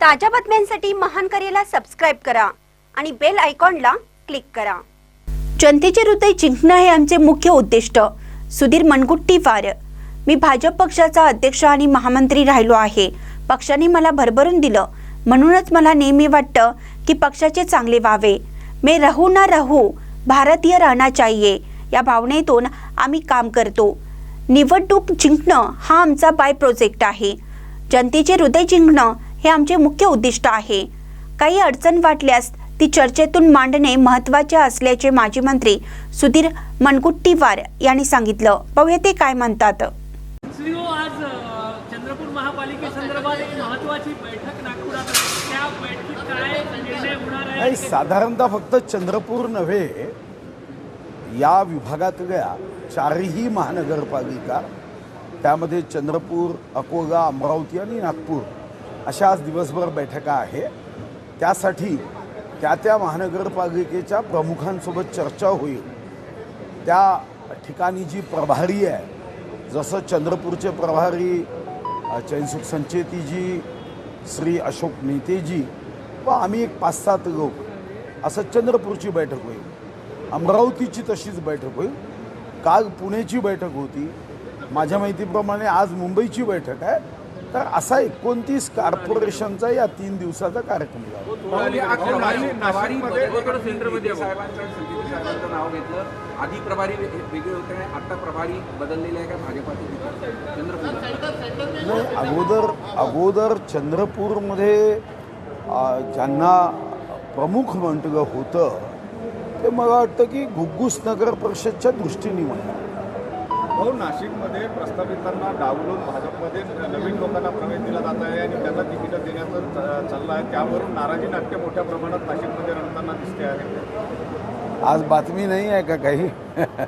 ताज्या बातम्यांसाठी महान करेला सबस्क्राईब करा आणि बेल आयकॉनला क्लिक करा. जनतेचे हृदय जिंकणं हे आमचे मुख्य उद्दिष्ट. सुधीर मनगुट्टीवार मी भाजप पक्षाचा अध्यक्ष आणि महामंत्री राहिलो आहे. पक्षाने मला भरभरून दिलं. म्हणूनच मला नेहमी वाटतं की पक्षाचे चांगले व्हावे. मैं रहू ना रहू भारतीय राहणं चाहिए. या भावनेतून आम्ही काम करतो. निवडणूक जिंकणं हा आमचा बाय प्रोजेक्ट आहे. जनतेचे हृदय जिंकणं हे आमचे मुख्य उद्दिष्ट आहे. काही अडचण वाटल्यास ती चर्चेतून मांडणे महत्त्वाचे असल्याचे माजी मंत्री सुधीर मनगुट्टीवार यांनी सांगितलं. पाहूया ते काय म्हणतात. आज चंद्रपूर महापालिकेसंदर्भात एक महत्वाची बैठक नागपुरात. त्या बैठकीत काय निर्णय होणार आहे? साधारणतः फक्त चंद्रपूर नव्हे या विभागातल्या चारही महानगरपालिका त्यामध्ये चंद्रपूर अकोला अमरावती आणि नागपूर अशा आज दिवसभर बैठका आहे. त्यासाठी त्या त्या महानगरपालिकेच्या प्रमुखांसोबत चर्चा होईल. त्या ठिकाणी जी प्रभारी आहे जसं चंद्रपूरचे प्रभारी चैनसुख संचेतीजी श्री अशोक नेतेजी व आम्ही एक पाच सात लोक असं चंद्रपूरची बैठक होईल. अमरावतीची तशीच बैठक होईल. काल पुण्याची बैठक होती. माझ्या माहितीप्रमाणे आज मुंबईची बैठक आहे. तर असा एकोणतीस कॉर्पोरेशनचा या तीन दिवसाचा कार्यक्रम झाला. आधी प्रभारी वेगळे होते आता प्रभारी बदललेले आहे का भाजपाचे अगोदर अगोदर चंद्रपूरमध्ये ज्यांना प्रमुख म्हटलं होतं ते मला वाटतं की घुग्गुस नगर परिषदच्या दृष्टीने म्हणलं भाऊ नाशिकमध्ये प्रस्तावितांना डावलून भाजपमध्ये नवीन लोकांना प्रवेश दिला जात आहे आणि त्यांना तिकीटं देण्याचं चाललं आहे. त्यावरून नाराजी नाट्य मोठ्या प्रमाणात नाशिकमध्ये रंगताना दिसते आहे. आज बातमी नाही आहे का काही?